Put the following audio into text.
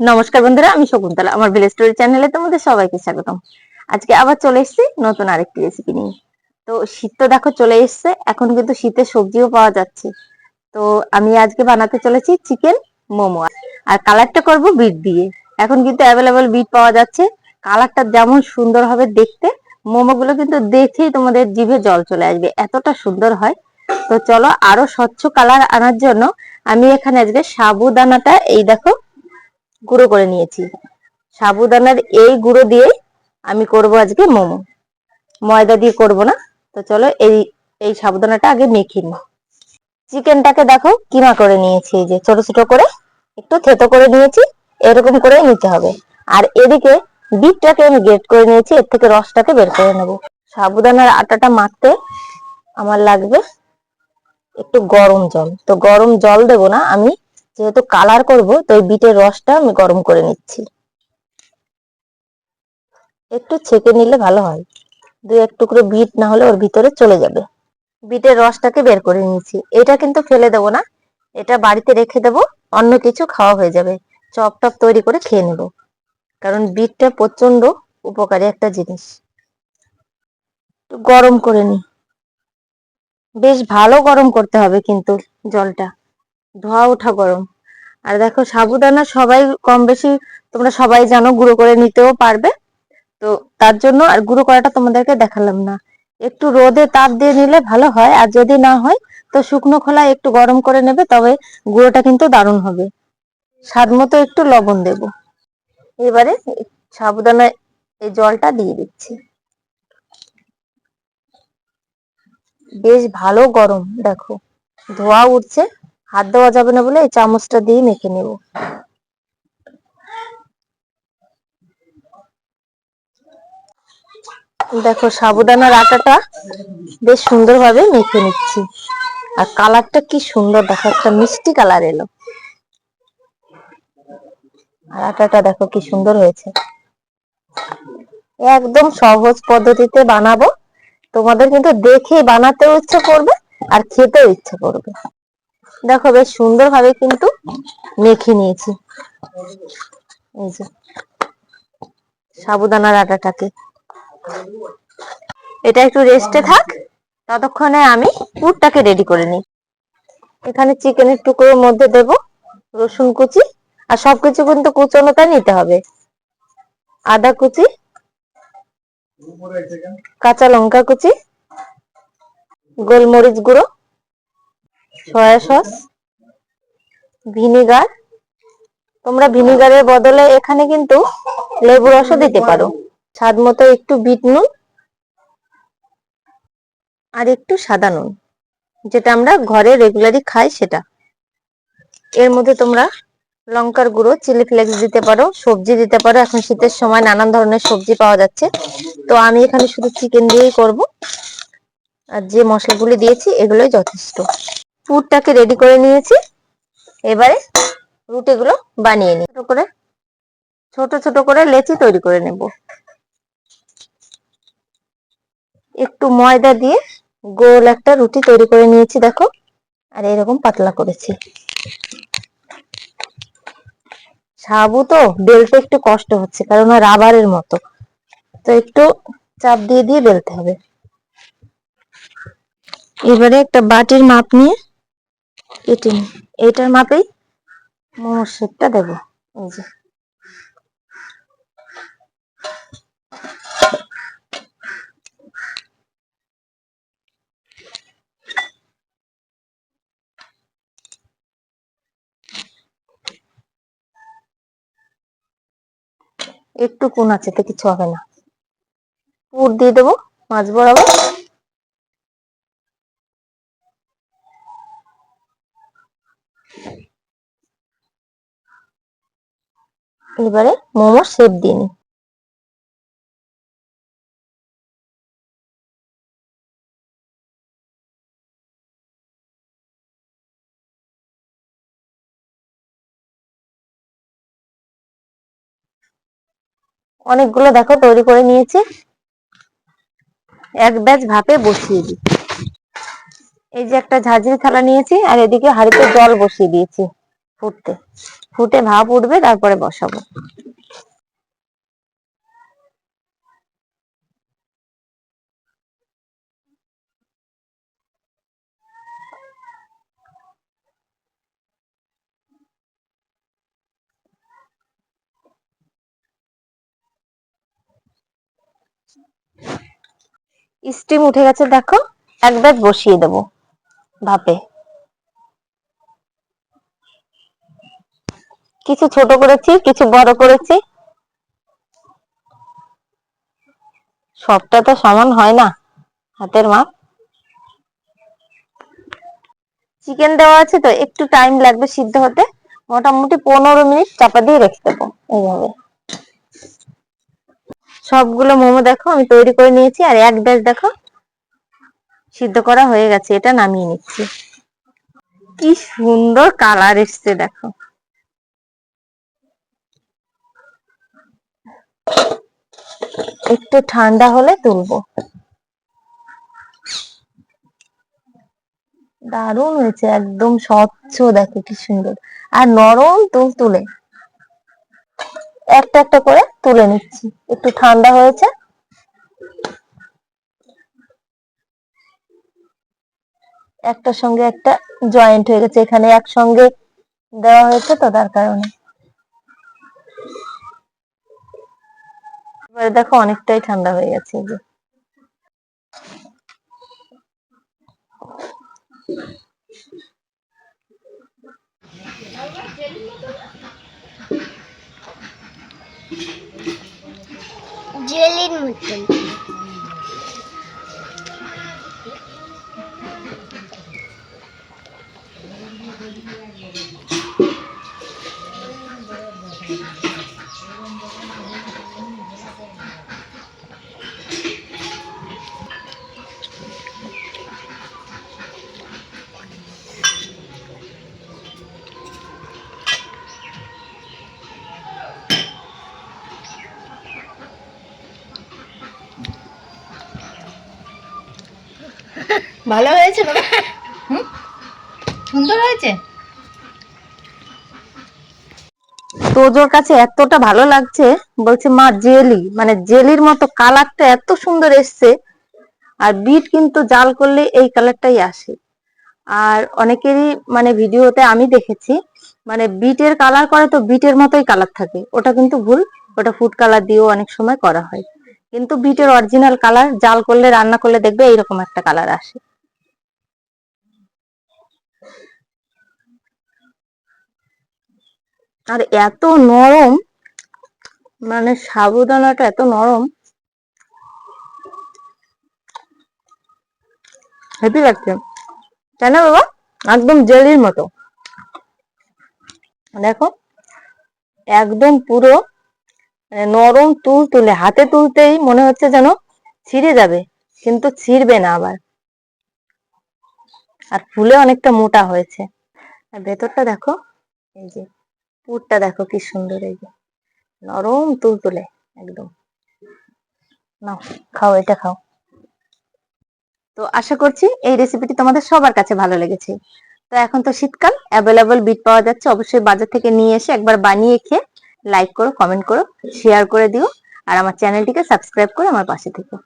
নমস্কার বন্ধুরা, আমি শকুন্তলা, আমার ভিলেজ স্টোরি চ্যানেলে তোমাদের সবাইকে স্বাগতম। আজকে আবার চলে এসেছি নতুন আরেকটি রেসিপি নিয়ে। তো শীত তো দেখো চলে এসছে, এখন কিন্তু শীতের সবজিও পাওয়া যাচ্ছে। তো আমি আজকে বানাতে চলেছি চিকেন মোমো। আর কালারটা করব বিট দিয়ে। এখন কিন্তু অ্যাভেলেবেল বিট পাওয়া যাচ্ছে। কালারটা যেমন সুন্দর হবে দেখতে, মোমোগুলো কিন্তু দেখেই তোমাদের জিভে জল চলে আসবে, এতটা সুন্দর হয়। তো চলো আরও স্বচ্ছ কালার আনার জন্য আমি এখানে আজকে সাবুদানাটা, এই দেখো গুঁড়ো করে নিয়েছি। সাবুদানার এই গুঁড়ো দিয়ে আমি করব আজকে মোমো। ময়দা দিয়ে করব না, তো চলো এই এই সাবুদানাটা আগে মেখে নিই। চিকেনটাকে দেখো কিমা করে নিয়েছি, এই যে ছোট ছোট করে, একটু থেতো করে নিয়েছি, এরকম করে নিতে হবে। আর এদিকে বিটটাকে আমি গ্রেট করে নিয়েছি, এর থেকে রসটাকে বের করে নেব। সাবুদানার আটাটা মাখতে আমার লাগবে একটু গরম জল। তো গরম জল দেব না, আমি যেহেতু কালার করব তো বিটের রসটা আমি গরম করে নিচ্ছি। একটু ছেঁকে নিলে ভালো হয়। দুই এক টুকরো বিট না হলে ওর ভিতরে চলে যাবে। বিটের রসটাকে বের করে নিয়েছি। এটা কিন্তু ফেলে দেবো না। এটা বাড়িতে রেখে দেবো, অন্য কিছু খাওয়া হয়ে যাবে। চপ টপ তৈরি করে খেয়ে নেব। কারণ বিটটা প্রচণ্ড উপকারী একটা জিনিস। গরম করে নি। বেশ ভালো গরম করতে হবে কিন্তু জলটা। ধোয়া ওঠা গরম। আর দেখো সাবুদানা সবাই কম বেশি তোমরা সবাই জানো, গুঁড়ো করে নিতেও পারবে। তো তার জন্য আর গুঁড়ো করাটা তোমাদেরকে দেখালাম না। একটু রোদে তাপ দিয়ে নিলে ভালো হয়, আর যদি না হয়, তো শুকনো খোলা একটু গরম করে নেবে, তবে গুঁড়োটা কিন্তু দারুণ হবে। স্বাদ মতো একটু লবণ দেব। এবারে সাবুদানা এই জলটা দিয়ে দিচ্ছি। বেশ ভালো গরম, দেখো। ধোয়া উঠছে। হাত দেওয়া যাবে না বলে এই চামচটা দিয়ে মেখে নেব। দেখো সাবুদানার আটাটা বেশ সুন্দরভাবে মেখে নিচ্ছি। আর কালারটা কি সুন্দর দেখো, একটা মিষ্টি কালার এলো। আর আটাটা দেখো কি সুন্দর হয়েছে। একদম সহজ পদ্ধতিতে বানাবো। তোমাদের কিন্তু দেখে বানাতেও ইচ্ছে করবে আর খেতেও ইচ্ছে করবে। দেখো বেশ সুন্দর ভাবে কিন্তু মেখে নিয়েছি। এই যে সাবুদানার আটাটাকে এটা একটু রেস্টে থাক, ততক্ষণে আমি পুরটাকে রেডি করে নিই। এখানে চিকেনের টুকরোর মধ্যে দেব রসুন কুচি, আর সবকিছু কিন্তু কুচনোটা নিতে হবে। আদা কুচি, কাঁচা লঙ্কা কুচি, গোলমরিচ গুঁড়ো সয়া সস, ভিনিগার। তোমরা ভিনিগারের বদলে এখানে কিন্তু লেবু রসও দিতে পারো। স্বাদ মতো একটু বিট নুন আর একটু সাদা নুন, যেটা আমরা ঘরে রেগুলারই খাই সেটা। এর মধ্যে তোমরা লঙ্কার গুঁড়ো চিলি ফ্লেক্স দিতে পারো, সবজি দিতে পারো। এখন শীতের সময় নানান ধরনের সবজি পাওয়া যাচ্ছে। তো আমি এখানে শুধু চিকেন দিয়েই করব। আর যে মশলাগুলি দিয়েছি, এগুলোই যথেষ্ট। পুরটাকে রেডি করে নিয়েছি। এবারে রুটিগুলো বানিয়ে নিই। করে, ছোট ছোট করে লেচি তৈরি করে নেব। একটু ময়দা দিয়ে গোল একটা রুটি তৈরি করে নিয়েছি, দেখো। আর এরকম পাতলা করেছি। সাবু তো বেলতে একটু কষ্ট হচ্ছে, কারণ রাবারের মতো। তো একটু চাপ দিয়ে দিয়ে বেলতে হবে। এবারে একটা বাটির মাপ নিয়ে কেটে নি এটার মাপেই মোমোর শেপটা দেবো। এই যে। একটু কোন আছে তো কিছু হবে না। পুর দিয়ে দেবো মাছ বরাবর। এবারে মোমোর শেপ দিয়ে নিই অনেকগুলো দেখো, তৈরি করে নিয়েছি। এক ব্যাচ ভাপে বসিয়ে দিই এই যে একটা ঝাঁঝরি থালা নিয়েছি আর এদিকে হাড়িতে জল বসিয়ে দিয়েছি ফুটতে। ফুটে ভাপ উঠবে, তারপরে বসাবো। স্টিম উঠে গেছে, দেখো। এক ব্যাচ বসিয়ে দেবো। ভাপে। কিছু ছোট করেছি, কিছু বড় করেছি। সবটা তো সমান হয় না, হাতের মাপ। চিকেন দেওয়া আছে তো, একটু টাইম লাগবে সিদ্ধ হতে। মোটামুটি পনেরো মিনিট চাপা দিয়ে রেখে দেবো, এইভাবে। সবগুলো মোমো দেখো, আমি তৈরি করে নিয়েছি, আর এক ব্যাচ দেখো। সিদ্ধ করা হয়ে গেছে, এটা নামিয়ে নিচ্ছি। কি সুন্দর কালার এসছে, দেখো। একটু ঠান্ডা হলে তুলবো। দারুণ হয়েছে, একদম স্বচ্ছ, দেখো কি সুন্দর। আর নরম তুল তুলে। একটা একটা করে তুলে নিচ্ছি। একটু ঠান্ডা হয়েছে। একটার সঙ্গে একটা জয়েন্ট হয়ে গেছে। এখানে একসঙ্গে দেওয়া হয়েছে তো তার কারণে। দেখো অনেকটাই ঠান্ডা হয়ে গেছে যে। জেলির মতন। ভালো হয়েছে বাবা? হুম? সুন্দর হয়েছে? তোজোর কাছে এতটা ভালো লাগছে বলছে মা জেলি মানে জেলির মতো কালারটা এত সুন্দর এসছে আর বিট কিন্তু জাল করলে এই কালারটাই আসে। আর অনেকেরই মানে ভিডিওতে আমি দেখেছি মানে বিটের কালার করে তো বিটের মতোই কালার থাকে ওটা কিন্তু ভুল ওটা ফুড কালার দিয়েও অনেক সময় করা হয়। কিন্তু বিটের অরিজিনাল কালার জাল করলে রান্না করলে দেখবে এইরকম একটা কালার আসে। আর এত নরম মানে সাবুদানাটা এত নরম। হেভি লাগছে। তাই না বাবা? একদম জেলির মতো। দেখো, একদম পুরো নরম তুল তুলে হাতে তুলতেই মনে হচ্ছে যেন ছিঁড়ে যাবে, কিন্তু ছিঁড়বে না আবার। আর ফুলে অনেকটা মোটা হয়েছে। আর ভেতরটা দেখো, এই যে। পুরটা দেখো কি সুন্দর এই যে। নরম তুলতুলে, একদম। নাও, খাও, এটা খাও। তো আশা করছি এই রেসিপিটি তোমাদের সবার কাছে ভালো লেগেছে। তো এখন তো শীতকাল অ্যাভেলেবল বিট পাওয়া যাচ্ছে। অবশ্যই বাজার থেকে নিয়ে এসে একবার বানিয়ে খেয়ে লাইক করো কমেন্ট করো শেয়ার করে দিও। আর আমার চ্যানেলটিকে সাবস্ক্রাইব করে আমার পাশে থেকো।